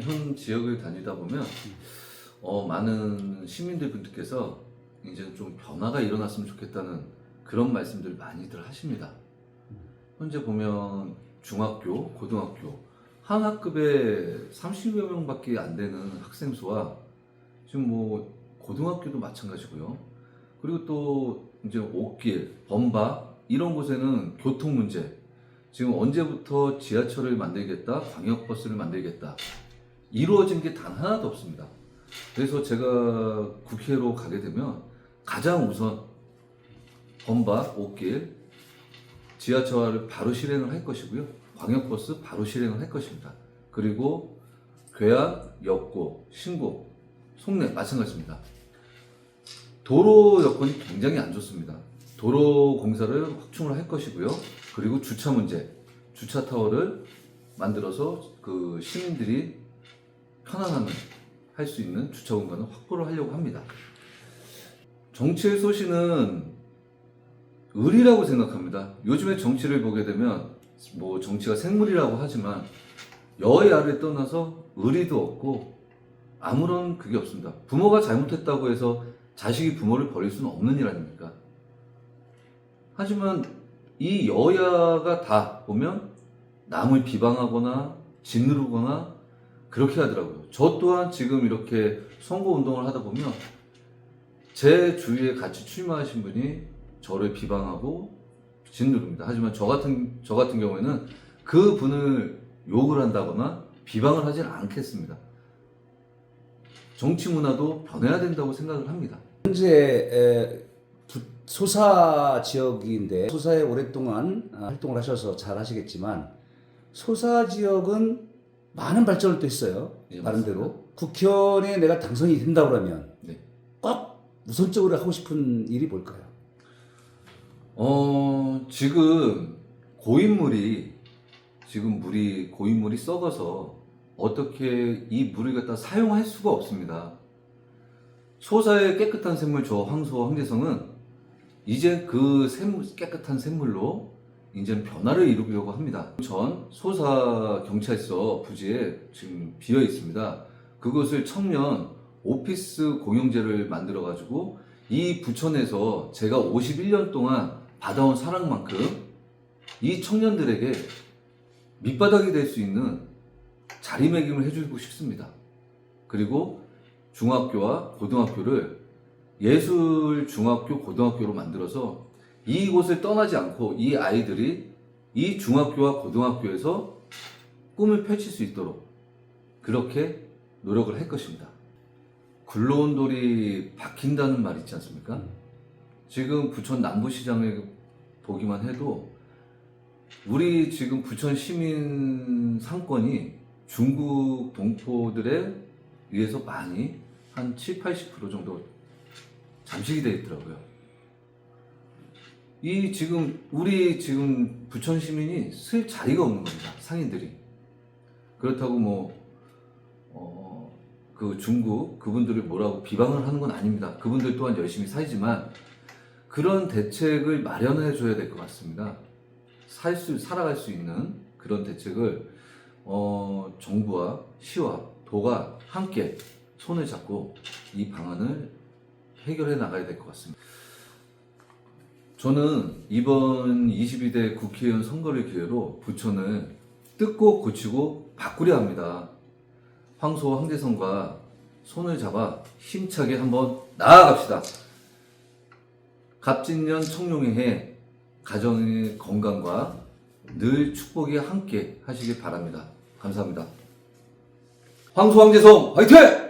현 지역을 다니다 보면 어, 많은 시민들 분들께서 이제 좀 변화가 일어났으면 좋겠다는 그런 말씀들 많이들 하십니다. 현재 보면 중학교, 고등학교 한 학급에 30여 명밖에 안 되는 학생 수와 지금 뭐 고등학교도 마찬가지고요. 그리고 또 이제 옥길, 범박 이런 곳에는 교통 문제 지금 언제부터 지하철을 만들겠다, 광역버스를 만들겠다 이루어진 게 단 하나도 없습니다. 그래서 제가 국회로 가게 되면 가장 우선 범박, 옥길, 지하철을 바로 실행을 할 것이고요. 광역버스 바로 실행을 할 것입니다. 그리고 괴악, 역고, 신고, 송내 마찬가지입니다. 도로 여건이 굉장히 안 좋습니다. 도로 공사를 확충을 할 것이고요. 그리고 주차 문제, 주차 타워를 만들어서 그 시민들이 편안함을 할 수 있는 주차 공간을 확보를 하려고 합니다. 정치의 소신은 의리라고 생각합니다. 요즘에 정치를 보게 되면 뭐 정치가 생물이라고 하지만 여야를 떠나서 의리도 없고 아무런 그게 없습니다. 부모가 잘못했다고 해서 자식이 부모를 버릴 수는 없는 일 아닙니까? 하지만 이 여야가 다 보면 남을 비방하거나 짓누르거나 그렇게 하더라고요. 저 또한 지금 이렇게 선거 운동을 하다 보면 제 주위에 같이 출마하신 분이 저를 비방하고 짓누릅니다. 하지만 저 같은 저 같은 경우에는 그 분을 욕을 한다거나 비방을 하진 않겠습니다. 정치 문화도 변해야 된다고 생각을 합니다. 현재 소사 지역인데 소사에 오랫동안 아, 활동을 하셔서 잘 하시겠지만 소사 지역은 많은 발전을 또 했어요. 예, 나름대로 국회의원에 내가 당선이 된다 그러면 네. 꼭 우선적으로 하고 싶은 일이 뭘까요? 어, 지금 고인물이 지금 물이 고인물이 썩어서 어떻게 이 물을 갖다 사용할 수가 없습니다. 소사의 깨끗한 샘물 저 황소 황대성은 이제 그 샘물, 깨끗한 샘물로 이제는 변화를 이루려고 합니다. 전 소사 경찰서 부지에 지금 비어 있습니다. 그것을 청년 오피스 공용제를 만들어 가지고 이 부천에서 제가 51년 동안 받아온 사랑만큼 이 청년들에게 밑바닥이 될 수 있는 자리매김을 해주고 싶습니다. 그리고 중학교와 고등학교를 예술 중학교 고등학교로 만들어서 이곳을 떠나지 않고 이 아이들이 이 중학교와 고등학교에서 꿈을 펼칠 수 있도록 그렇게 노력을 할 것입니다. 굴러온 돌이 박힌다는 말 있지 않습니까? 지금 부천 남부시장에 보기만 해도 우리 지금 부천 시민 상권이 중국 동포들에 의해서 많이 한 7, 80% 정도 잠식이 되어 있더라고요. 이 지금 우리 지금 부천 시민이 쓸 자리가 없는 겁니다. 상인들이. 그렇다고 뭐, 어, 그 중국 그분들을 뭐라고 비방을 하는 건 아닙니다. 그분들 또한 열심히 살지만 그런 대책을 마련해 줘야 될 것 같습니다. 살 수, 살아갈 수 있는 그런 대책을 어, 정부와 시와 도가 함께 손을 잡고 이 방안을 해결해 나가야 될 것 같습니다. 저는 이번 22대 국회의원 선거를 기회로 부천을 뜯고 고치고 바꾸려 합니다. 황소 황대성과 손을 잡아 힘차게 한번 나아갑시다. 갑진년 청룡의 해 가정의 건강과 늘 축복이 함께 하시길 바랍니다. 감사합니다. 황소 황대성 화이팅!